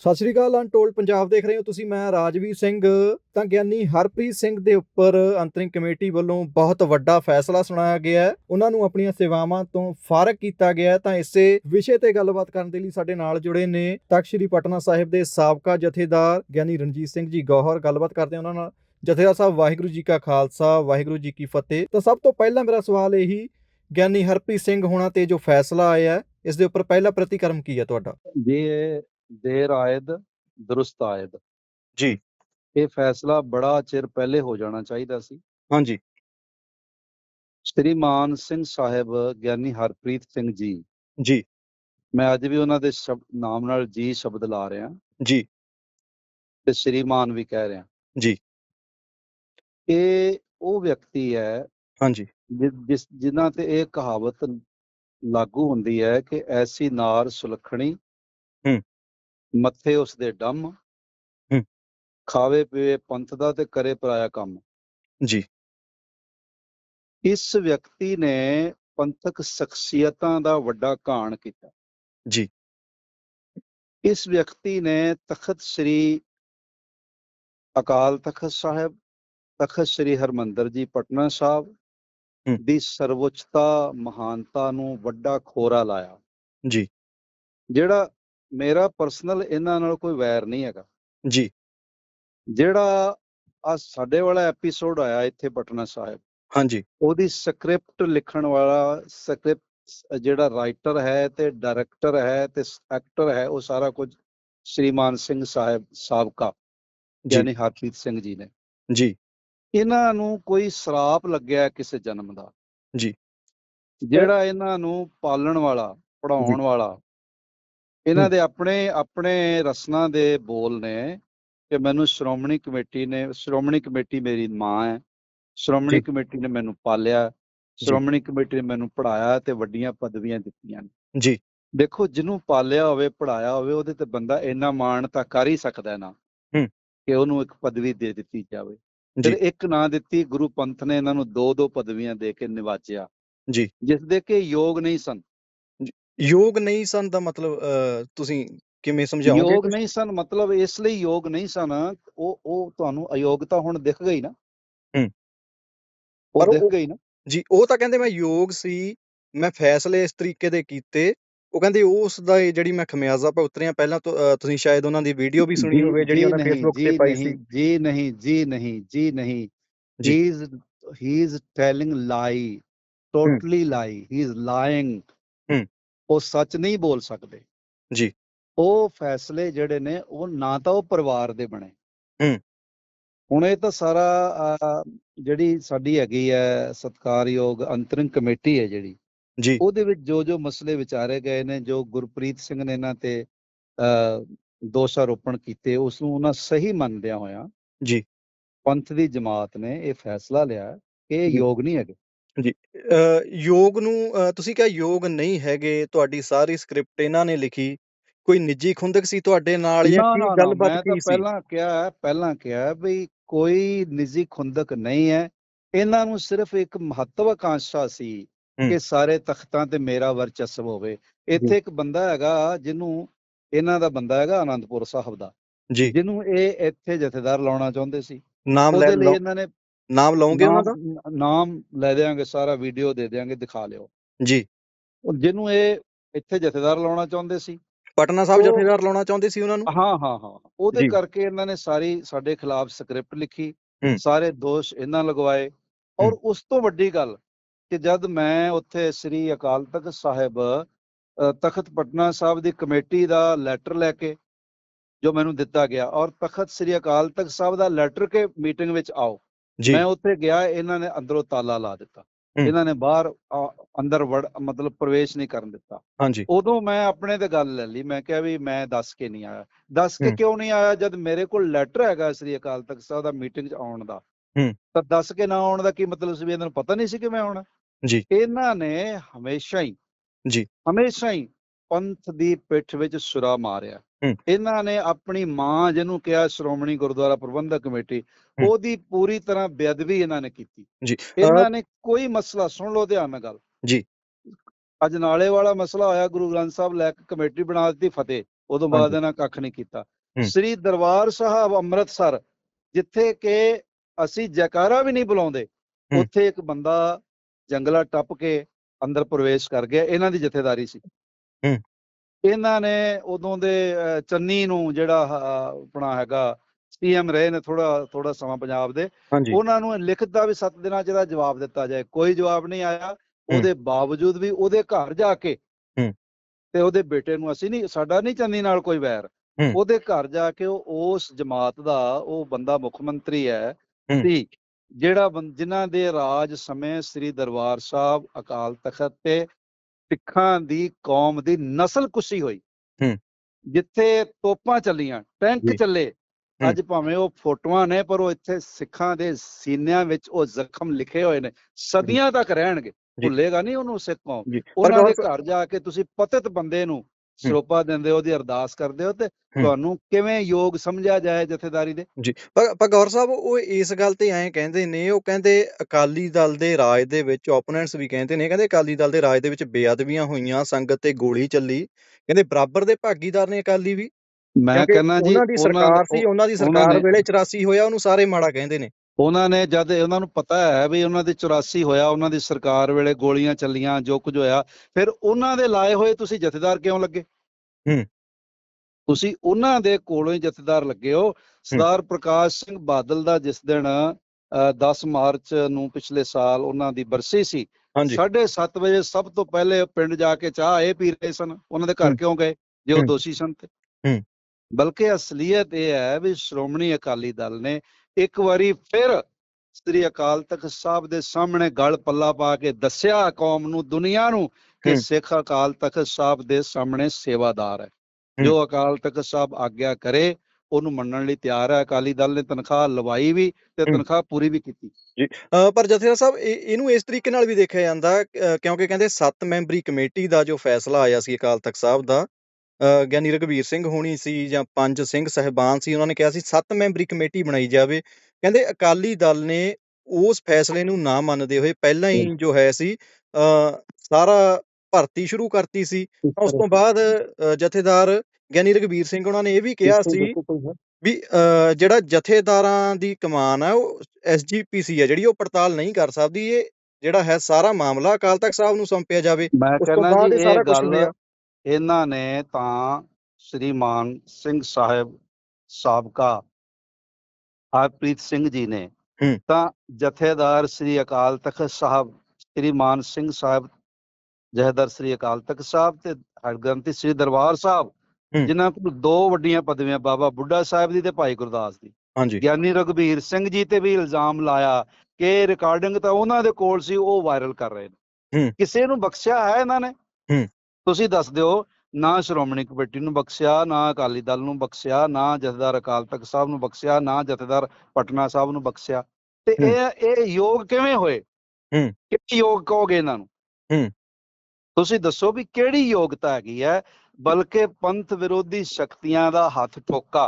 ਸਤਿ ਸ਼੍ਰੀ ਅਕਾਲ, ਅਨਟੋਲਡ ਪੰਜਾਬ ਦੇਖ ਰਹੇ ਹੋ ਤੁਸੀਂ, ਮੈਂ ਰਾਜਵੀਰ ਸਿੰਘ। ਤਾਂ ਗਿਆਨੀ ਹਰਪ੍ਰੀਤ ਸਿੰਘ ਦੇ ਉੱਪਰ ਅੰਤਰਿੰਗ ਕਮੇਟੀ ਵੱਲੋਂ ਬਹੁਤ ਵੱਡਾ ਫੈਸਲਾ ਸੁਣਾਇਆ ਗਿਆ ਹੈ। ਉਹਨਾਂ ਨੂੰ ਆਪਣੀਆਂ ਸੇਵਾਵਾਂ ਤੋਂ ਫਾਰਗ ਕੀਤਾ ਗਿਆ ਤਾਂ ਇਸੇ ਵਿਸ਼ੇ ਤੇ ਗੱਲਬਾਤ ਕਰਨ ਦੇ ਲਈ ਸਾਡੇ ਨਾਲ ਜੁੜੇ ਨੇ ਤਖਤ ਸ੍ਰੀ ਪਟਨਾ ਸਾਹਿਬ ਦੇ ਸਾਬਕਾ ਜਥੇਦਾਰ ਗਿਆਨੀ ਰਣਜੀਤ ਸਿੰਘ ਜੀ ਗੌਹਰ। ਗੱਲਬਾਤ ਕਰਦੇ ਉਹਨਾਂ ਨਾਲ। ਜਥੇਦਾਰ ਸਾਹਿਬ, ਵਾਹਿਗੁਰੂ ਜੀ ਕਾ ਖਾਲਸਾ, ਵਾਹਿਗੁਰੂ ਜੀ ਕੀ ਫਤਿਹ। ਤਾਂ ਸਭ ਤੋਂ ਪਹਿਲਾਂ ਮੇਰਾ ਸਵਾਲ ਇਹੀ, ਗਿਆਨੀ ਹਰਪ੍ਰੀਤ ਸਿੰਘ ਹੋਣਾ ਤੇ ਜੋ ਫੈਸਲਾ ਆਇਆ ਇਸ ਦੇ ਉੱਪਰ ਪਹਿਲਾ ਪ੍ਰਤੀਕਰਮ ਕੀ ਹੈ ਤੁਹਾਡਾ? ਜੀ ਦੇਰ ਆਇਦ ਦਰੁਸਤ ਆਇਦ। ਜੀ। ਇਹ ਫੈਸਲਾ ਬੜਾ ਚਿਰ ਪਹਿਲੇ ਹੋ ਜਾਣਾ ਚਾਹੀਦਾ ਸੀ। ਹਾਂਜੀ। ਸ਼੍ਰੀਮਾਨ ਸਿੰਘ ਸਾਹਿਬ ਗਿਆਨੀ ਹਰਪ੍ਰੀਤ ਸਿੰਘ ਜੀ। ਜੀ। ਮੈਂ ਅੱਜ ਵੀ ਉਹਨਾਂ ਦੇ ਨਾਮ ਨਾਲ ਜੀ ਸ਼ਬਦ ਲਾ ਰਿਹਾ। ਜੀ। ਤੇ ਸ਼੍ਰੀਮਾਨ ਵੀ ਕਹਿ ਰਿਹਾ। ਜੀ। ਇਹ ਉਹ ਵਿਅਕਤੀ ਹੈ ਹਾਂਜੀ। ਜਿਸ ਜਿਨ੍ਹਾਂ ਤੇ ਇਹ ਕਹਾਵਤ ਲਾਗੂ ਹੁੰਦੀ ਹੈ ਕਿ ਐਸੀ ਨਾਰ ਸੁਲੱਖਣੀ ਹੂੰ। ਮੱਥੇ ਉਸ ਦੇ ਡੰਮ। ਹੂੰ। ਖਾਵੇ ਪੀਵੇ ਪੰਥ ਦਾ ਤੇ ਕਰੇ ਪਰਾਇਆ ਕੰਮ। ਜੀ। ਇਸ ਵਿਅਕਤੀ ਨੇ ਪੰਥਕ ਸ਼ਖਸੀਅਤਾਂ ਦਾ ਵੱਡਾ ਘਾਣ ਕੀਤਾ। ਜੀ। ਇਸ ਵਿਅਕਤੀ ਨੇ ਤਖਤ ਸ੍ਰੀ ਅਕਾਲ ਤਖਤ ਸਾਹਿਬ ਤਖਤ ਸ੍ਰੀ ਹਰਮੰਦਰ ਜੀ ਪਟਨਾ ਸਾਹਿਬ ਹੂੰ। ਦੀ ਸਰਵਉੱਚਤਾ ਮਹਾਨਤਾ ਨੂੰ ਵੱਡਾ ਖੋਰਾ ਲਾਇਆ। ਜੀ। ਜਿਹੜਾ ਮੇਰਾ ਪਰਸਨਲ ਇਹਨਾਂ ਨਾਲ ਕੋਈ ਵੈਰ ਨਹੀਂ ਹੈਗਾ। ਜੀ। ਜਿਹੜਾ ਆ ਸਾਡੇ ਵਾਲਾ ਐਪੀਸੋਡ ਆਇਆ ਇੱਥੇ ਪਟਨਾ ਸਾਹਿਬ ਹਾਂਜੀ। ਉਹਦੀ ਸਕ੍ਰਿਪਟ ਲਿਖਣ ਵਾਲਾ ਸਕ੍ਰਿਪਟ ਜਿਹੜਾ ਰਾਈਟਰ ਹੈ ਤੇ ਡਾਇਰੈਕਟਰ ਹੈ ਤੇ ਐਕਟਰ ਹੈ ਉਹ ਸਾਰਾ ਕੁਝ ਸ਼੍ਰੀਮਾਨ ਸਿੰਘ ਸਾਹਿਬ ਸਾਬਕਾ। ਯਾਨੀ ਹਰਪ੍ਰੀਤ ਸਿੰਘ ਜੀ ਨੇ। ਜੀ। ਇਹਨਾਂ ਨੂੰ ਕੋਈ ਸਰਾਪ ਲੱਗਿਆ ਕਿਸੇ ਜਨਮ ਦਾ? ਜੀ। ਜਿਹੜਾ ਇਹਨਾਂ ਨੂੰ ਪਾਲਣ ਵਾਲਾ ਪੜਾਉਣ ਵਾਲਾ ਇਹਨਾਂ। ਦੇ ਆਪਣੇ ਆਪਣੇ ਰਸਨਾ ਦੇ ਬੋਲ ਨੇ ਕਿ ਮੈਨੂੰ ਸ਼੍ਰੋਮਣੀ ਕਮੇਟੀ ਨੇ ਸ਼੍ਰੋਮਣੀ ਕਮੇਟੀ ਮੇਰੀ ਮਾਂ ਹੈ ਸ਼੍ਰੋਮਣੀ। ਕਮੇਟੀ ਨੇ ਮੈਨੂੰ ਪਾਲਿਆ ਸ਼੍ਰੋਮਣੀ ਕਮੇਟੀ ਨੇ ਮੈਨੂੰ ਪੜਾਇਆ ਤੇ ਵੱਡੀਆਂ ਪਦਵੀਆਂ ਦਿੱਤੀਆਂ ਨੇ। ਜੀ। ਦੇਖੋ ਜਿਹਨੂੰ ਪਾਲਿਆ ਹੋਵੇ ਪੜਾਇਆ ਹੋਵੇ ਉਹਦੇ ਤੇ ਬੰਦਾ ਇੰਨਾ ਮਾਣ ਤਾਂ ਕਰ ਹੀ ਸਕਦਾ ਹੈ ਨਾ ਹੂੰ। ਕਿ ਉਹਨੂੰ ਇੱਕ ਪਦਵੀ ਦੇ ਦਿੱਤੀ ਜਾਵੇ। ਜੀ। ਫਿਰ ਇੱਕ ਨਾ ਦਿੱਤੀ ਗੁਰੂ ਪੰਥ ਨੇ ਇਹਨਾਂ ਨੂੰ ਦੋ ਦੋ ਪਦਵੀਆਂ ਦੇ ਕੇ ਨਿਵਾਜਿਆ। ਜੀ। ਜਿਸ ਦੇ ਕਿ ਯੋਗ ਨਹੀਂ ਸਨ। ਯੋਗ ਨਹੀਂ ਸਨ ਦਾ ਮਤਲਬ ਤੁਸੀਂ ਕਿਵੇਂ ਸਮਝਾਓਗੇ ਯੋਗ ਨਹੀਂ ਸਨ ਮਤਲਬ ਇਸ ਲਈ ਯੋਗ ਨਹੀਂ ਸਨ ਉਹ ਉਹ ਤੁਹਾਨੂੰ ਅਯੋਗਤਾ ਹੁਣ ਦਿਖ ਗਈ ਨਾ। ਹੂੰ। ਉਹ ਦਿਖ ਉਹ- ਗਈ ਨਾ। ਜੀ ਉਹ ਤਾਂ ਕਹਿੰਦੇ ਮੈਂ ਯੋਗ ਸੀ ਮੈਂ ਫੈਸਲੇ ਇਸ ਤਰੀਕੇ ਦੇ ਕੀਤੇ। ਉਹ ਕਹਿੰਦੇ ਉਸ ਦਾ ਇਹ ਜਿਹੜੀ ਮੈਂ ਖਮਿਆਜ਼ਾ ਭੁਗਤਰੀਆਂ ਪਹਿਲਾਂ ਤੋਂ ਅਹ, ਤੁਸੀਂ ਸ਼ਾਇਦ ਉਹਨਾਂ ਦੀ ਵੀਡੀਓ ਵੀ ਸੁਣੀ ਹੋਵੇ ਜਿਹੜੀ ਉਹਨਾਂ ਫੇਸਬੁੱਕ ਤੇ ਪਾਈ ਸੀ। ਜੀ ਨਹੀਂ ਜੀ ਨਹੀਂ ਜੀ ਨਹੀਂ ਜੀ। He is telling lie totally lie he. Is ਲਾਇੰਗ। ਉਹ ਸੱਚ ਨਹੀਂ ਬੋਲ ਸਕਦੇ। ਜੀ। ਉਹ ਫੈਸਲੇ ਜਿਹੜੇ ਨੇ ਉਹ ਨਾ ਤਾਂ ਉਹ ਪਰਿਵਾਰ ਦੇ ਬਣੇ। ਹੂੰ। ਹੁਣ ਇਹ ਤਾਂ ਸਾਰਾ ਜਿਹੜੀ ਸਾਡੀ ਹੈਗੀ ਹੈ ਸਤਕਾਰਯੋਗ ਅੰਤਰਿਮ ਕਮੇਟੀ ਹੈ ਜਿਹੜੀ ਜੀ। ਉਹਦੇ ਵਿੱਚ ਜੋ ਜੋ ਮਸਲੇ ਵਿਚਾਰੇ ਗਏ ਨੇ ਜੋ ਗੁਰਪ੍ਰੀਤ ਸਿੰਘ ਨੇ ਇਹਨਾਂ ਤੇ ਅਹ, ਦੋਸ਼ ਆਰੋਪਣ ਕੀਤੇ ਉਸ ਨੂੰ ਉਹਨਾਂ ਸਹੀ ਮੰਨਦਿਆਂ ਹੋਇਆ ਜੀ। ਪੰਥ ਦੀ ਜਮਾਤ ਨੇ ਇਹ ਫੈਸਲਾ ਲਿਆ ਕਿ ਇਹ। ਯੋਗ ਨਹੀਂ ਹੈਗੇ। ਅਹ, ਯੋਗ ਨੂੰ ਤੁਸੀਂ ਕਿਹਾ ਯੋਗ ਨਹੀਂ ਹੈਗੇ ਤੁਹਾਡੀ ਸਾਰੀ ਸਕ੍ਰਿਪਟ ਇਹਨਾਂ ਨੇ ਲਿਖੀ। ਕੋਈ ਨਿੱਜੀ ਖੁੰਦਕ ਸੀ ਤੁਹਾਡੇ ਨਾਲ ਜਾਂ ਨਾ, ਕੀ ਨਾ, ਨਾ, ਗੱਲਬਾਤ ਮੈਂ ਤਾਂ ਕੀ ਸੀ? ਪਹਿਲਾਂ ਕਿਹਾ ਹੈ ਪਹਿਲਾਂ ਕਿਹਾ ਹੈ ਵੀ ਕੋਈ ਨਿੱਜੀ ਖੁੰਦਕ ਨਹੀਂ ਹੈ। ਇਹਨਾਂ ਨੂੰ ਸਿਰਫ ਇੱਕ ਮਹੱਤਵਾਕਾਂਸ਼ਾ ਸੀ ਹੂੰ। ਕਿ ਸਾਰੇ ਤਖਤਾਂ ਤੇ ਮੇਰਾ ਵਰਚਸਵ ਹੋਵੇ। ਇੱਥੇ ਇੱਕ ਬੰਦਾ ਹੈਗਾ ਜਿਹਨੂੰ ਇਹਨਾਂ ਦਾ ਬੰਦਾ ਹੈਗਾ ਆਨੰਦਪੁਰ ਸਾਹਿਬ ਦਾ ਜੀ। ਜਿਹਨੂੰ ਇਹ ਇੱਥੇ ਜਥੇਦਾਰ ਲਾਉਣਾ ਚਾਹੁੰਦੇ ਸੀ। ਨਾਮ ਲੈ ਉਹਦੇ ਲਈ ਲਓ। ਇਹਨਾਂ ਨੇ ਨਾਮ ਲਓਗੇ ਉਹਨਾਂ ਦਾ? ਨਾਮ ਲੈ ਦੇਾਂਗੇ ਸਾਰਾ ਵੀਡੀਓ ਦੇ ਦੇਾਂਗੇ ਦਿਖਾ ਲਿਓ। ਜੀ। ਉਹ ਜਿਹਨੂੰ ਇਹ ਇੱਥੇ ਜਥੇਦਾਰ ਲਾਉਣਾ ਚਾਹੁੰਦੇ ਸੀ। ਪਟਨਾ ਸਾਹਿਬ ਜਥੇਦਾਰ ਲਾਉਣਾ ਚਾਹੁੰਦੇ ਸੀ ਉਹਨਾਂ ਨੂੰ? ਹਾਂ ਹਾਂ ਹਾਂ ਉਹਦੇ। ਕਰਕੇ ਇਹਨਾਂ ਨੇ ਸਾਰੀ ਸਾਡੇ ਖਿਲਾਫ ਸਕ੍ਰਿਪਟ ਲਿਖੀ। ਸਾਰੇ ਦੋਸ਼ ਇਹਨਾਂ ਲਗਵਾਏ। ਔਰ ਉਸ ਤੋਂ ਵੱਡੀ ਗੱਲ ਕਿ ਜਦ ਮੈਂ ਉੱਥੇ ਸ੍ਰੀ ਅਕਾਲ ਤਖਤ ਸਾਹਿਬ ਤਖਤ ਪਟਨਾ ਸਾਹਿਬ ਦੀ ਕਮੇਟੀ ਦਾ ਲੈਟਰ ਲੈ ਕੇ ਜੋ ਮੈਨੂੰ ਦਿੱਤਾ ਗਿਆ ਔਰ ਤਖਤ ਸ੍ਰੀ ਅਕਾਲ ਤਖਤ ਸਾਹਿਬ ਦਾ ਲੈਟਰ ਕੇ ਮੀਟਿੰਗ ਵਿੱਚ ਆਓ। ਮੈਂ ਉੱਥੇ ਗਿਆ ਇਹਨਾਂ ਨੇ ਅੰਦਰੋਂ ਤਾਲਾ ਲਾ ਦਿੱਤਾ। ਇਹਨਾਂ ਨੇ ਬਾਹਰ ਅੰਦਰ ਵੜ ਮਤਲਬ ਪ੍ਰਵੇਸ਼ ਨਹੀਂ ਕਰਨ ਦਿੱਤਾ। ਹਾਂਜੀ। ਉਦੋਂ ਮੈਂ ਆਪਣੇ ਤੇ ਗੱਲ ਲੈ ਲਈ। ਮੈਂ ਕਿਹਾ ਵੀ ਮੈਂ ਦੱਸ ਕੇ ਨਹੀਂ ਆਇਆ। ਦੱਸ ਕੇ। ਕਿਉਂ ਨਹੀਂ ਆਇਆ? ਜਦ ਮੇਰੇ ਕੋਲ ਲੈਟਰ ਹੈਗਾ ਸ੍ਰੀ ਅਕਾਲ ਤਖਤ ਸਾਹਿਬ ਦਾ ਮੀਟਿੰਗ 'ਚ ਆਉਣ ਦਾ। ਹੂੰ। ਤਾਂ ਦੱਸ ਕੇ ਨਾ ਆਉਣ ਦਾ ਕੀ ਮਤਲਬ ਸੀ ਵੀ ਇਹਨਾਂ ਨੂੰ ਪਤਾ ਨਹੀਂ ਸੀ ਕਿ ਮੈਂ ਆਉਣਾ? ਜੀ। ਇਹਨਾਂ ਨੇ ਹਮੇਸ਼ਾ ਹੀ ਜੀ। ਹਮੇਸ਼ਾ ਹੀ ਪੰਥ ਦੀ ਪਿੱਠ ਵਿੱਚ ਸੁਰਾ ਮਾਰਿਆ। ਇਹਨਾਂ ਨੇ ਆਪਣੀ ਮਾਂ ਜਿਹਨੂੰ ਕਿਹਾ ਸ਼੍ਰੋਮਣੀ ਗੁਰਦੁਆਰਾ ਪ੍ਰਬੰਧਕ ਕਮੇਟੀ। ਉਹਦੀ ਪੂਰੀ ਤਰ੍ਹਾਂ ਬੇਅਦਬੀ ਇਹਨਾਂ ਨੇ ਕੀਤੀ ਜੀ ਇਹਨਾਂ ਨੇ ਕੋਈ ਮਸਲਾ ਸੁਣ ਲਓ ਧਿਆਨ ਨਾਲ ਗੱਲ ਜੀ। ਅਜਨਾਲੇ ਵਾਲਾ ਮਸਲਾ ਹੋਇਆ ਗੁਰੂ ਗ੍ਰੰਥ ਸਾਹਿਬ ਲੈ ਕੇ ਕਮੇਟੀ ਬਣਾ ਦਿੱਤੀ ਫਤਿਹ ਉਦੋਂ ਬਾਅਦ। ਇਹਨਾਂ ਕੱਖ ਨਹੀਂ ਕੀਤਾ। ਸ੍ਰੀ ਦਰਬਾਰ ਸਾਹਿਬ ਅੰਮ੍ਰਿਤਸਰ ਜਿੱਥੇ ਕਿ ਅਸੀਂ ਜੈਕਾਰਾ ਵੀ ਨਹੀਂ ਬੁਲਾਉਂਦੇ। ਉੱਥੇ ਇੱਕ ਬੰਦਾ ਜੰਗਲਾ ਟੱਪ ਕੇ ਅੰਦਰ ਪ੍ਰਵੇਸ਼ ਕਰ ਗਿਆ ਇਹਨਾਂ ਦੀ ਜਥੇਦਾਰੀ ਸੀ। ਇਹਨਾਂ ਨੇ ਉਦੋਂ ਦੇ ਚੰਨੀ ਨੂੰ ਜਿਹੜਾ ਆਪਣਾ ਹੈਗਾ ਸੀਐਮ ਰਹੇ ਨੇ ਥੋੜਾ ਥੋੜਾ ਸਮਾਂ ਪੰਜਾਬ ਦੇ। ਉਹਨਾਂ ਨੂੰ ਲਿਖ ਦਿੱਤਾ ਵੀ 7 ਦਿਨਾਂ ਚ ਇਹਦਾ ਜਵਾਬ ਦਿੱਤਾ ਜਾਏ। ਕੋਈ ਜਵਾਬ ਨਹੀਂ ਆਇਆ। ਉਹਦੇ ਬਾਵਜੂਦ ਵੀ ਉਹਦੇ ਘਰ ਜਾ ਕੇ। ਤੇ ਉਹਦੇ ਬੇਟੇ ਨੂੰ ਅਸੀਂ ਨਹੀਂ ਸਾਡਾ ਨਹੀਂ ਚੰਨੀ ਨਾਲ ਕੋਈ ਵੈਰ। ਉਹਦੇ ਘਰ ਜਾ ਕੇ ਉਹ ਉਸ ਜਮਾਤ ਦਾ ਉਹ ਬੰਦਾ ਮੁੱਖ ਮੰਤਰੀ ਹੈ। ਸੀ ਜਿਹੜਾ ਜਿਨ੍ਹਾਂ ਦੇ ਰਾਜ ਸਮੇਂ ਸ੍ਰੀ ਦਰਬਾਰ ਸਾਹਿਬ ਅਕਾਲ ਤਖਤ ਤੇ ਸਿੱਖਾਂ ਦੀ ਕੌਮ ਦੀ ਨਸਲ ਕੁਸ਼ੀ ਹੋਈ ਹੂੰ। ਜਿੱਥੇ ਤੋਪਾਂ ਚੱਲੀਆਂ ਟੈਂਕ। ਚੱਲੇ। ਅੱਜ ਭਾਵੇਂ ਉਹ ਫੋਟੋਆਂ ਨੇ ਪਰ ਉਹ ਇੱਥੇ ਸਿੱਖਾਂ ਦੇ ਸੀਨਿਆਂ ਵਿੱਚ ਉਹ ਜ਼ਖਮ ਲਿਖੇ ਹੋਏ ਨੇ ਸਦੀਆਂ ਤੱਕ ਰਹਿਣਗੇ ਭੁੱਲੇਗਾ ਨਹੀਂ ਉਹਨੂੰ ਸਿੱਖ ਕੌਮ ਉਹਨਾਂ ਦੇ ਘਰ ਜਾ ਕੇ ਤੁਸੀਂ ਪਤਿਤ ਬੰਦੇ ਨੂੰ ਸਰੋਪਾ ਦਿੰਦੇ ਹੋ ਉਹਦੀ ਅਰਦਾਸ ਕਰਦੇ ਹੋ ਤੇ ਤੁਹਾਨੂੰ ਕਿਵੇਂ ਯੋਗ ਸਮਝਿਆ ਜਾਏ ਜਥੇਦਾਰੀ ਦੇ? ਜੀ ਪਰ ਪਰ ਗੌਰ ਸਾਹਿਬ ਉਹ ਇਸ ਗੱਲ ਤੇ ਐਂ ਕਹਿੰਦੇ ਨੇ ਉਹ ਕਹਿੰਦੇ ਅਕਾਲੀ ਦਲ ਦੇ ਰਾਜ ਦੇ ਵਿੱਚ ਓਪੋਨੈਂਟਸ ਵੀ ਕਹਿੰਦੇ ਨੇ ਕਹਿੰਦੇ ਅਕਾਲੀ ਦਲ ਦੇ ਰਾਜ ਦੇ ਵਿੱਚ ਬੇਅਦਬੀਆਂ ਹੋਈਆਂ ਸੰਗਤ ਤੇ ਗੋਲੀ ਚੱਲੀ ਕਹਿੰਦੇ ਬਰਾਬਰ ਦੇ ਭਾਗੀਦਾਰ ਨੇ ਅਕਾਲੀ ਵੀ ਮੈਂ ਕਹਿੰਦਾ ਜੀ ਉਹਨਾਂ ਦੀ ਸਰਕਾਰ ਸੀ ਉਹਨਾਂ ਦੀ ਸਰਕਾਰ ਵੇਲੇ 84 ਹੋਇਆ ਉਹਨੂੰ ਸਾਰੇ ਮਾੜਾ ਕਹਿੰਦੇ ਨੇ। ਉਹਨਾਂ ਨੇ ਜਦ ਉਹਨਾਂ ਨੂੰ ਪਤਾ ਹੈ ਵੀ ਉਹਨਾਂ ਦੇ 84 ਹੋਇਆ ਉਹਨਾਂ ਦੀ ਸਰਕਾਰ ਵੇਲੇ ਗੋਲੀਆਂ ਚੱਲੀਆਂ ਜੋ ਕੁਝ ਹੋਇਆ ਫਿਰ ਉਹਨਾਂ ਦੇ ਲਾਏ ਹੋਏ ਤੁਸੀਂ ਜਥੇਦਾਰ ਕਿਉਂ ਲੱਗੇ ਹੂੰ। ਤੁਸੀਂ ਉਹਨਾਂ ਦੇ ਕੋਲੋਂ ਹੀ ਜਥੇਦਾਰ ਲੱਗੇ ਹੋ ਸਰਦਾਰ ਪ੍ਰਕਾਸ਼ ਸਿੰਘ ਬਾਦਲ ਦਾ ਜਿਸ ਦਿਨ ਅ, 10 ਮਾਰਚ ਨੂੰ ਪਿਛਲੇ ਸਾਲ ਉਹਨਾਂ ਦੀ ਬਰਸੀ ਸੀ ਹਾਂਜੀ 7:30 ਵਜੇ ਸਭ ਤੋਂ ਪਹਿਲੇ ਪਿੰਡ ਜਾ ਕੇ ਚਾਹ ਇਹ ਪੀ ਰਹੇ ਸਨ ਉਹਨਾਂ ਦੇ ਘਰ। ਕਿਉਂ ਗਏ ਜੇ ਉਹ। ਦੋਸ਼ੀ ਸਨ ਤੇ ਹੂੰ। ਬਲਕਿ ਅਸਲੀਅਤ ਇਹ ਹੈ ਵੀ ਸ਼੍ਰੋਮਣੀ ਅਕਾਲੀ ਦਲ ਨੇ ਇੱਕ ਵਾਰੀ ਫਿਰ ਸ੍ਰੀ ਅਕਾਲ ਤਖਤ ਸਾਹਿਬ ਦੇ ਸਾਹਮਣੇ ਗਲ ਪੱਲਾ ਪਾ ਕੇ ਦੱਸਿਆ ਕੌਮ ਨੂੰ ਦੁਨੀਆ ਨੂੰ ਕਿ। ਸਿੱਖ ਅਕਾਲ ਤਖਤ ਸਾਹਿਬ ਦੇ ਸਾਹਮਣੇ ਸੇਵਾਦਾਰ ਹੈ। ਜੋ ਅਕਾਲ ਤਖਤ ਸਾਹਿਬ ਆਗਿਆ ਕਰੇ ਉਹਨੂੰ ਮੰਨਣ ਲਈ ਤਿਆਰ ਹੈ ਅਕਾਲੀ ਦਲ ਨੇ ਤਨਖਾਹ ਲਵਾਈ ਵੀ ਤੇ। ਤਨਖਾਹ ਪੂਰੀ ਵੀ ਕੀਤੀ ਅ, ਪਰ ਜਥੇਦਾਰ ਸਾਹਿਬ ਇਹ ਇਹਨੂੰ ਇਸ ਤਰੀਕੇ ਨਾਲ ਵੀ ਦੇਖਿਆ ਜਾਂਦਾ ਕਿਉਂਕਿ ਕਹਿੰਦੇ 7 ਮੈਂਬਰੀ ਕਮੇਟੀ ਦਾ ਜੋ ਫੈਸਲਾ ਆਇਆ ਸੀ ਅਕਾਲ ਤਖਤ ਸਾਹਿਬ ਦਾ ਗਿਆਨੀ ਰਘਬੀਰ ਸਿੰਘ ਹੋਣੀ ਸੀ ਜਾਂ ਪੰਜ ਸਿੰਘ ਸਹਿਬਾਨ ਸੀ ਉਹਨਾਂ ਨੇ ਕਿਹਾ ਸੀ 7 ਮੈਂਬਰੀ ਕਮੇਟੀ ਬਣਾਈ ਜਾਵੇ। ਕਹਿੰਦੇ ਅਕਾਲੀ ਦਲ ਨੇ ਉਸ ਫੈਸਲੇ ਨੂੰ ਨਾ ਮੰਨਦੇ ਹੋਏ ਪਹਿਲਾਂ ਹੀ ਜੋ ਹੈ ਸੀ ਸਾਰਾ ਭਰਤੀ ਸ਼ੁਰੂ ਕਰਤੀ ਸੀ। ਉਸ ਤੋਂ ਬਾਅਦ ਜਥੇਦਾਰ ਗਿਆਨੀ ਰਘਬੀਰ ਸਿੰਘ ਉਹਨਾਂ ਨੇ ਇਹ ਵੀ ਕਿਹਾ ਸੀ ਵੀ ਜਿਹੜਾ ਜਥੇਦਾਰਾਂ ਦੀ ਕਮਾਨ ਹੈ ਉਹ ਐਸਜੀਪੀਸੀ ਹੈ ਜਿਹੜੀ ਉਹ ਪੜਤਾਲ ਨਹੀਂ ਕਰ ਸਕਦੀ ਇਹ ਜਿਹੜਾ ਹੈ ਸਾਰਾ ਮਾਮਲਾ ਅਕਾਲ ਤਖਤ ਸਾਹਿਬ ਨੂੰ ਸੌਂਪਿਆ ਜਾਵੇ। ਉਸ ਤੋਂ ਬਾਅਦ ਇਹ ਸਾਰਾ ਕੁਝ ਗੱਲ ਹੋਇਆ ਇਹਨਾਂ ਨੇ ਤਾਂ ਸ਼੍ਰੀਮਾਨ ਸਿੰਘ ਸਾਹਿਬ ਸਾਬਕਾ ਹਰਪ੍ਰੀਤ ਸਿੰਘ ਜੀ ਨੇ। ਤਾਂ ਜਥੇਦਾਰ ਸ੍ਰੀ ਅਕਾਲ ਤਖਤ ਸਾਹਿਬ ਸ਼੍ਰੀਮਾਨ ਸਿੰਘ ਸਾਹਿਬ ਜਥੇਦਾਰ ਸ੍ਰੀ ਅਕਾਲ ਤਖਤ ਸਾਹਿਬ ਤੇ ਹਰਗ੍ਰੰਥੀ ਸ੍ਰੀ ਦਰਬਾਰ ਸਾਹਿਬ। ਜਿਨ੍ਹਾਂ ਕੋਲ ਦੋ ਵੱਡੀਆਂ ਪਦਵੀਆਂ ਬਾਬਾ ਬੁੱਢਾ ਸਾਹਿਬ ਦੀ ਤੇ ਭਾਈ ਗੁਰਦਾਸ ਦੀ ਹਾਂਜੀ ਗਿਆਨੀ ਰਘਬੀਰ ਸਿੰਘ ਜੀ ਤੇ ਵੀ ਇਲਜ਼ਾਮ ਲਾਇਆ ਕਿ ਰਿਕਾਰਡਿੰਗ ਤਾਂ ਉਹਨਾਂ ਦੇ ਕੋਲ ਸੀ ਉਹ ਵਾਇਰਲ ਕਰ ਰਹੇ ਨੇ। ਕਿਸੇ ਨੂੰ ਬਖਸ਼ਿਆ ਹੈ ਇਹਨਾਂ ਨੇ। ਤੁਸੀਂ ਦੱਸ ਦਿਓ ਨਾ ਸ਼੍ਰੋਮਣੀ ਕਮੇਟੀ ਨੂੰ ਬਖਸ਼ਿਆ ਨਾ ਅਕਾਲੀ ਦਲ ਨੂੰ ਬਖਸ਼ਿਆ ਨਾ ਜਥੇਦਾਰ ਅਕਾਲ ਤਖਤ ਸਾਹਿਬ ਨੂੰ ਬਖਸ਼ਿਆ ਨਾ ਜਥੇਦਾਰ ਪਟਨਾ ਸਾਹਿਬ ਨੂੰ ਬਖਸ਼ਿਆ ਤੇ। ਇਹ ਇਹ ਯੋਗ ਕਿਵੇਂ ਹੋਏ ਹੂੰ। ਕਿਹੜੀ ਯੋਗ ਕਹੋਗੇ ਇਹਨਾਂ ਨੂੰ ਹੂੰ। ਤੁਸੀਂ ਦੱਸੋ ਵੀ ਕਿਹੜੀ ਯੋਗਤਾ ਹੈਗੀ ਹੈ ਬਲਕਿ ਪੰਥ ਵਿਰੋਧੀ ਸ਼ਕਤੀਆਂ ਦਾ ਹੱਥ ਠੋਕਾ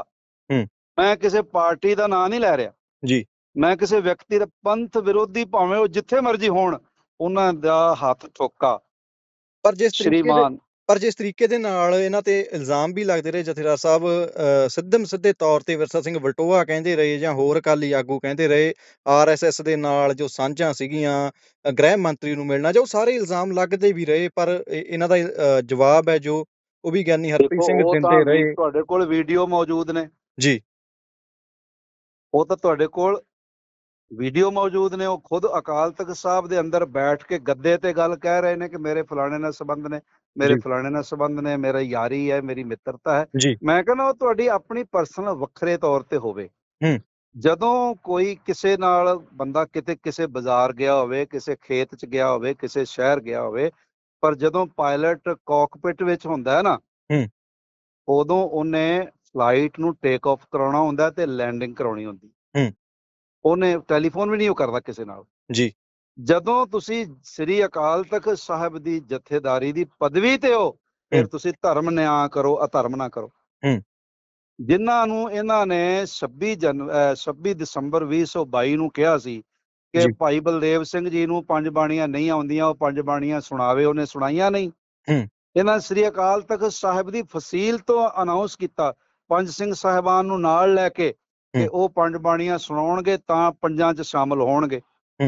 ਹੂੰ। ਮੈਂ ਕਿਸੇ ਪਾਰਟੀ ਦਾ ਨਾਂ ਨਹੀਂ ਲੈ ਰਿਹਾ ਜੀ ਮੈਂ ਕਿਸੇ ਵਿਅਕਤੀ ਦਾ ਪੰਥ ਵਿਰੋਧੀ ਭਾਵੇਂ ਉਹ ਜਿੱਥੇ ਮਰਜ਼ੀ ਹੋਣ ਉਹਨਾਂ ਦਾ ਹੱਥ ਠੋਕਾ ਪਰ ਜਿਸ ਤਰੀਕੇ ਦੇ ਪਰ ਜਿਸ ਤਰੀਕੇ ਦੇ ਨਾਲ ਇਹਨਾਂ ਤੇ ਇਲਜ਼ਾਮ ਵੀ ਲੱਗਦੇ ਰਹੇ ਜਥੇਦਾਰ ਸਾਹਿਬ ਸਿੱਧਮ ਸਿੱਧੇ ਤੌਰ ਤੇ ਵਿਰਸਾ ਸਿੰਘ ਵਲਟੋਆ ਕਹਿੰਦੇ ਰਹੇ ਜਾਂ ਹੋਰ ਅਕਾਲੀ ਆਗੂ ਕਹਿੰਦੇ ਰਹੇ ਆਰਐਸਐਸ ਦੇ ਨਾਲ ਜੋ ਸਾਂਝਾਂ ਸੀਗੀਆਂ ਗ੍ਰਹਿ ਮੰਤਰੀ ਨੂੰ ਮਿਲਣਾ ਜੋ ਸਾਰੇ ਇਲਜ਼ਾਮ ਲੱਗਦੇ ਵੀ ਰਹੇ ਪਰ ਇਹ- ਇਹਨਾਂ ਦਾ ਜਵਾਬ ਹੈ ਜੋ ਉਹ ਵੀ ਗਿਆਨੀ ਹਰਪ੍ਰੀਤ ਸਿੰਘ ਦਿੰਦੇ ਰਹੇ। ਤੁਹਾਡੇ ਕੋਲ ਵੀਡੀਓ ਮੌਜੂਦ ਨੇ। ਜੀ। ਉਹ ਤਾਂ ਤੁਹਾਡੇ ਕੋਲ ਵੀਡੀਓ ਮੌਜੂਦ ਨੇ ਉਹ ਖੁਦ ਅਕਾਲ ਤਖਤ ਸਾਹਿਬ ਦੇ ਅੰਦਰ ਬੈਠ ਕੇ ਗੱਦੇ ਤੇ ਗੱਲ ਕਹਿ ਰਹੇ ਨੇ ਕਿ ਮੇਰੇ ਫਲਾਣੇ ਨਾਲ ਸੰਬੰਧ ਨੇ ਮੇਰੇ। ਫਲਾਣੇ ਨਾਲ ਸੰਬੰਧ ਨੇ ਮੇਰਾ ਯਾਰੀ ਹੈ ਮੇਰੀ ਮਿੱਤਰਤਾ ਹੈ ਮੈਂ ਕਹਿੰਦਾ ਉਹ ਤੁਹਾਡੀ ਆਪਣੀ ਪਰਸਨਲ ਵੱਖਰੇ ਤੌਰ ਤੇ ਹੋਵੇ। ਜਦੋਂ ਕੋਈ ਕਿਸੇ ਨਾਲ ਬੰਦਾ ਕਿਤੇ ਕਿਸੇ ਬਾਜ਼ਾਰ ਗਿਆ ਹੋਵੇ ਕਿਸੇ ਖੇਤ 'ਚ ਗਿਆ ਹੋਵੇ ਕਿਸੇ ਸ਼ਹਿਰ ਗਿਆ ਹੋਵੇ ਪਰ ਜਦੋਂ ਪਾਇਲਟ ਕਾਕਪਿਟ ਵਿੱਚ ਹੁੰਦਾ ਹੈ ਨਾ। ਉਦੋਂ ਉਹਨੇ ਫਲਾਈਟ ਨੂੰ ਟੇਕ ਆਫ ਕਰਾਉਣਾ ਹੁੰਦਾ ਤੇ ਲੈਂਡਿੰਗ ਕਰਾਉਣੀ ਹੁੰਦੀ ਹੂੰ। ਉਹਨੇ ਟੈਲੀਫੋਨ ਵੀ ਨਹੀਂ ਉਹ ਕਰਦਾ ਕਿਸੇ ਨਾਲ ਜੀ ਜਦੋਂ ਤੁਸੀਂ ਸ੍ਰੀ ਅਕਾਲ ਤਖਤ ਸਾਹਿਬ ਦੀ ਜਥੇਦਾਰੀ ਦੀ ਪਦਵੀ ਤੇ ਹੋ ਫਿਰ। ਤੁਸੀਂ ਧਰਮ ਨਿਆਂ ਕਰੋ ਅਧਰਮ ਨਾ ਕਰੋ। ਜਿਨ੍ਹਾਂ ਨੂੰ ਇਹਨਾਂ ਨੇ 26 ਜਨ ਅਹ 26 ਦਸੰਬਰ 2022 ਨੂੰ ਕਿਹਾ ਸੀ ਕਿ। ਭਾਈ ਬਲਦੇਵ ਸਿੰਘ ਜੀ ਨੂੰ ਪੰਜ ਬਾਣੀਆਂ ਨਹੀਂ ਆਉਂਦੀਆਂ ਉਹ ਪੰਜ ਬਾਣੀਆਂ ਸੁਣਾਵੇ ਉਹਨੇ ਸੁਣਾਈਆਂ ਨਹੀਂ। ਇਹਨਾਂ ਸ੍ਰੀ ਅਕਾਲ ਤਖਤ ਸਾਹਿਬ ਦੀ ਫਸੀਲ ਤੋਂ ਅਨਾਉਂਸ ਕੀਤਾ ਪੰਜ ਸਿੰਘ ਸਾਹਿਬਾਨ ਨੂੰ ਨਾਲ ਲੈ ਕੇ ਕਿ। ਉਹ ਪੰਜ ਬਾਣੀਆਂ ਸੁਣਾਉਣਗੇ ਤਾਂ ਪੰਜਾਂ 'ਚ ਸ਼ਾਮਲ ਹੋਣਗੇ।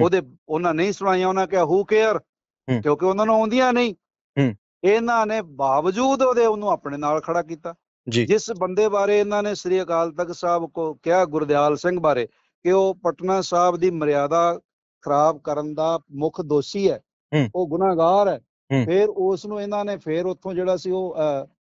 ਉਹਦੇ ਉਹਨਾਂ ਨਹੀਂ ਸੁਣਾਈਆਂ ਉਹਨਾਂ ਕਿਹਾ ਹੂ ਕੇਅਰ। ਕਿਉਂਕਿ ਉਹਨਾਂ ਨੂੰ ਆਉਂਦੀਆਂ ਨਹੀਂ। ਇਹਨਾਂ ਨੇ ਬਾਵਜੂਦ ਉਹਦੇ ਉਹਨੂੰ ਆਪਣੇ ਨਾਲ ਖੜਾ ਕੀਤਾ ਜਿਸ ਬੰਦੇ ਬਾਰੇ ਇਹਨਾਂ ਨੇ ਸ੍ਰੀ ਅਕਾਲ ਤਖਤ ਸਾਹਿਬ ਕੋ ਕਿਹਾ ਗੁਰਦਿਆਲ ਸਿੰਘ ਬਾਰੇ ਕਿ ਉਹ ਪਟਨਾ ਸਾਹਿਬ ਦੀ ਮਰਿਆਦਾ ਖਰਾਬ ਕਰਨ ਦਾ ਮੁੱਖ ਦੋਸ਼ੀ ਹੈ। ਉਹ ਗੁਨਾਹਗਾਰ ਹੈ। ਫਿਰ ਉਸ ਨੂੰ ਇਹਨਾਂ ਨੇ ਫਿਰ ਉੱਥੋਂ ਜਿਹੜਾ ਸੀ ਉਹ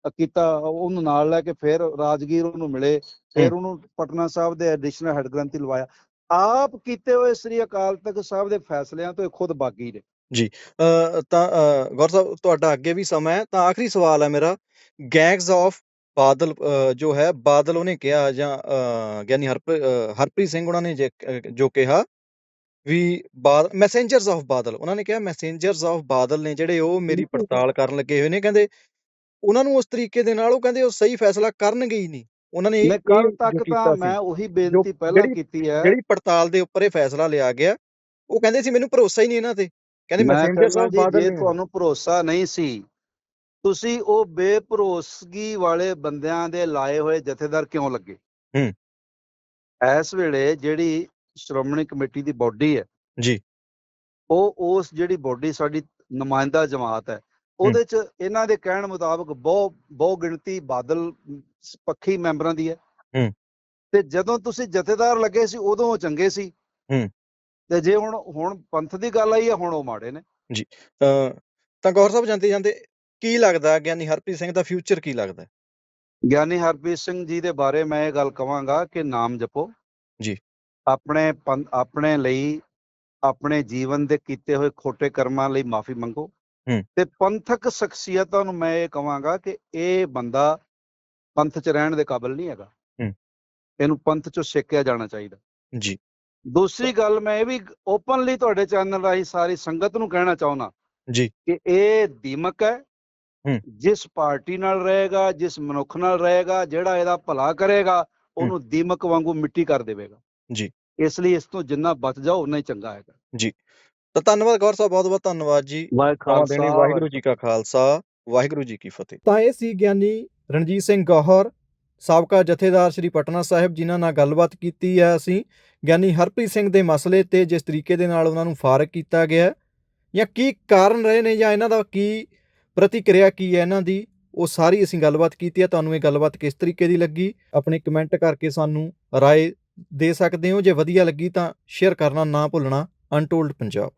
ਕੀਤਾ ਉਹਨੂੰ ਨਾਲ ਲੈ ਕੇ ਫਿਰ ਰਾਜਗੀਰ ਉਹਨੂੰ ਮਿਲੇ ਫਿਰ ਉਹਨੂੰ ਪਟਨਾ ਸਾਹਿਬ ਦੇ ਐਡੀਸ਼ਨਲ ਹੈੱਡ ਗ੍ਰੰਥੀ ਲਵਾਇਆ। ਆਪ ਕੀਤੇ ਹੋਏ ਸ੍ਰੀ ਅਕਾਲ ਤਖਤ ਸਾਹਿਬ ਦੇ ਫੈਸਲਿਆਂ ਤੋਂ ਖੁਦ ਬਾਗੀ ਨੇ। ਅ, ਤਾਂ ਗੌਰ ਸਾਹਿਬ ਤੁਹਾਡਾ ਅੱਗੇ ਵੀ ਸਮਾਂ ਹੈ ਤਾਂ ਆਖਰੀ ਸਵਾਲ ਹੈ ਮੇਰਾ। ਗੈਂਗਸ ਆਫ ਬਾਦਲ ਜੋ ਹੈ ਬਾਦਲ ਉਹਨੇ ਕਿਹਾ ਜਾਂ ਗਿਆਨੀ ਹਰਪ੍ਰੀਤ ਸਿੰਘ ਉਹਨਾਂ ਨੇ ਜੇ- ਜੋ ਕਿਹਾ ਵੀ ਮੈਸੇਂਜਰਸ ਆਫ ਬਾਦਲ ਉਹਨਾਂ ਨੇ ਕਿਹਾ ਮੈਸੇਂਜਰਸ ਆਫ ਬਾਦਲ ਨੇ ਜਿਹੜੇ ਉਹ ਮੇਰੀ। ਪੜਤਾਲ ਕਰਨ ਲੱਗੇ ਹੋਏ ਨੇ ਕਹਿੰਦੇ ਉਹਨਾਂ ਨੂੰ ਉਸ ਤਰੀਕੇ ਦੇ ਨਾਲ ਉਹ ਕਹਿੰਦੇ ਉਹ ਸਹੀ ਫੈਸਲਾ ਕਰਨਗੇ ਹੀ ਨਹੀਂ। ਉਹਨਾਂ ਨੇ ਮੈਂ ਕੱਲ ਤੱਕ ਤਾਂ ਮੈਂ ਉਹੀ ਬੇਨਤੀ ਪਹਿਲਾਂ ਕੀਤੀ ਹੈ। ਜਿਹੜੀ ਪੜਤਾਲ ਦੇ ਉੱਪਰ ਇਹ ਫੈਸਲਾ ਲਿਆ ਗਿਆ ਉਹ ਕਹਿੰਦੇ ਸੀ ਮੈਨੂੰ ਭਰੋਸਾ ਹੀ ਨਹੀਂ ਇਹਨਾਂ ਤੇ। ਕਹਿੰਦੇ ਮੈਂ ਮੈਸੇਂਜਰਸ ਕਹਿੰਦਾ ਆਫ ਜੀ ਬਾਦਲ ਜੇ ਤੁਹਾਨੂੰ ਭਰੋਸਾ ਨਹੀਂ ਸੀ ਤੁਸੀਂ ਉਹ ਬੇਭਰੋਸਗੀ ਵਾਲੇ ਬੰਦਿਆਂ ਦੇ ਲਾਏ ਹੋਏ ਜਥੇਦਾਰ ਕਿਉਂ ਲੱਗੇ? ਹੂੰ। ਇਸ ਵੇਲੇ ਜਿਹੜੀ ਸ਼੍ਰੋਮਣੀ ਕਮੇਟੀ ਦੀ ਬਾਡੀ ਹੈ ਜੀ। ਉਹ ਉਸ ਜਿਹੜੀ ਬਾਡੀ ਸਾਡੀ ਨੁਮਾਇੰਦਾ ਜਮਾਤ ਹੈ ਉਹਦੇ ਚ ਇਹਨਾਂ ਦੇ ਕਹਿਣ ਮੁਤਾਬਕ ਬਹੁ ਬਹੁ ਗਿਣਤੀ ਬਾਦਲ ਪੱਖੀ ਮੈਂਬਰਾਂ ਦੀ ਹੈ ਹੂੰ। ਤੇ ਜਦੋਂ ਤੁਸੀਂ ਜਥੇਦਾਰ ਲੱਗੇ ਸੀ ਉਦੋਂ ਉਹ ਚੰਗੇ ਸੀ ਹੂੰ। ਤੇ ਜੇ ਹੁਣ ਹੁਣ ਪੰਥ ਦੀ ਗੱਲ ਆਈ ਹੈ ਹੁਣ ਉਹ ਮਾੜੇ ਨੇ ਅ, ਤਾਂ ਗੌਰ ਸਾਹਿਬ ਜਾਂਦੇ ਜਾਂਦੇ ਕੀ ਲੱਗਦਾ ਗਿਆਨੀ ਹਰਪ੍ਰੀਤ ਸਿੰਘ ਦਾ ਫਿਊਚਰ ਕੀ ਲੱਗਦਾ ਗਿਆਨੀ ਹਰਪ੍ਰੀਤ ਸਿੰਘ ਜੀ ਦੇ ਬਾਰੇ ਮੈਂ ਇਹ ਗੱਲ ਕਵਾਂਗਾ ਕਿ ਨਾਮ ਜਪੋ ਜੀ। ਆਪਣੇ ਆਪਣੇ ਲਈ ਆਪਣੇ ਜੀਵਨ ਦੇ ਕੀਤੇ ਹੋਏ ਖੋਟੇ ਕਰਮਾਂ ਲਈ ਮਾਫੀ ਮੰਗੋ। ਤੇ ਪੰਥਕ ਸ਼ਖਸੀਅਤਾਂ ਨੂੰ ਮੈਂ ਇਹ ਕਵਾਂਗਾ ਕਿ ਇਹ ਬੰਦਾ ਪੰਥ 'ਚ ਰਹਿਣ ਦੇ ਕਾਬਿਲ ਨਹੀਂ ਹੈਗਾ। ਇਹਨੂੰ ਪੰਥ 'ਚੋਂ ਛੇਕਿਆ ਜਾਣਾ ਚਾਹੀਦਾ। ਜੀ। ਦੂਸਰੀ ਗੱਲ ਮੈਂ ਇਹ ਵੀ ਓਪਨਲੀ ਤੁਹਾਡੇ ਚੈਨਲ ਰਾਹੀਂ ਸਾਰੀ ਸੰਗਤ ਨੂੰ ਕਹਿਣਾ ਚਾਹੁੰਦਾ ਜੀ। ਕਿ ਇਹ ਦੀਮਕ ਹੈ। ਜਿਸ ਪਾਰਟੀ ਨਾਲ ਰਹੇਗਾ ਜਿਸ ਮਨੁੱਖ ਨਾਲ ਰਹੇਗਾ ਜਿਹੜਾ ਇਹਦਾ ਭਲਾ ਕਰੇਗਾ ਉਹਨੂੰ ਦੀਮਕ ਵਾਂਗੂ ਮਿੱਟੀ ਕਰ ਦੇਵੇਗਾ। ਜੀ। ਇਸ ਲਈ ਇਸ ਤੋਂ ਜਿੰਨਾ ਬਚ ਜਾਓ ਉਨਾ ਹੀ ਚੰਗਾ ਹੈਗਾ। ਤਾਂ ਧੰਨਵਾਦ ਗੌਰ ਸਾਹਿਬ ਬਹੁਤ ਬਹੁਤ ਧੰਨਵਾਦ ਜੀ। ਵਾਹਿਗੁਰੂ ਜੀ ਕਾ ਖਾਲਸਾ ਵਾਹਿਗੁਰੂ ਜੀ ਕੀ ਫਤਿਹ। ਤਾਂ ਇਹ ਸੀ ਗਿਆਨੀ ਰਣਜੀਤ ਸਿੰਘ ਗੌਹਰ ਸਾਬਕਾ ਜਥੇਦਾਰ ਸ੍ਰੀ ਪਟਨਾ ਸਾਹਿਬ ਜਿਨ੍ਹਾਂ ਨਾਲ ਗੱਲਬਾਤ ਕੀਤੀ ਹੈ ਅਸੀਂ। ਗਿਆਨੀ ਹਰਪ੍ਰੀਤ ਸਿੰਘ ਦੇ ਮਸਲੇ ਤੇ ਜਿਸ ਤਰੀਕੇ ਦੇ ਨਾਲ ਉਹਨਾਂ ਨੂੰ ਫਾਰਗ ਕੀਤਾ ਗਿਆ ਜਾਂ ਕੀ ਕਾਰਨ ਰਹੇ ਨੇ ਜਾਂ ਇਹਨਾਂ ਦਾ ਕੀ ਪ੍ਰਤੀਕਿਰਿਆ ਕੀ ਹੈ ਇਹਨਾਂ ਦੀ ਉਹ ਸਾਰੀ ਅਸੀਂ ਗੱਲਬਾਤ ਕੀਤੀ ਹੈ। ਤੁਹਾਨੂੰ ਇਹ ਗੱਲਬਾਤ ਕਿਸ ਤਰੀਕੇ ਦੀ ਲੱਗੀ? ਆਪਣੇ ਕਮੈਂਟ ਕਰਕੇ ਸਾਨੂੰ ਰਾਏ ਦੇ ਸਕਦੇ ਹੋ। ਜੇ ਵਧੀਆ ਲੱਗੀ ਤਾਂ ਸ਼ੇਅਰ ਕਰਨਾ ਨਾ ਭੁੱਲਣਾ। ਅਨਟੋਲਡ ਪੰਜਾਬ।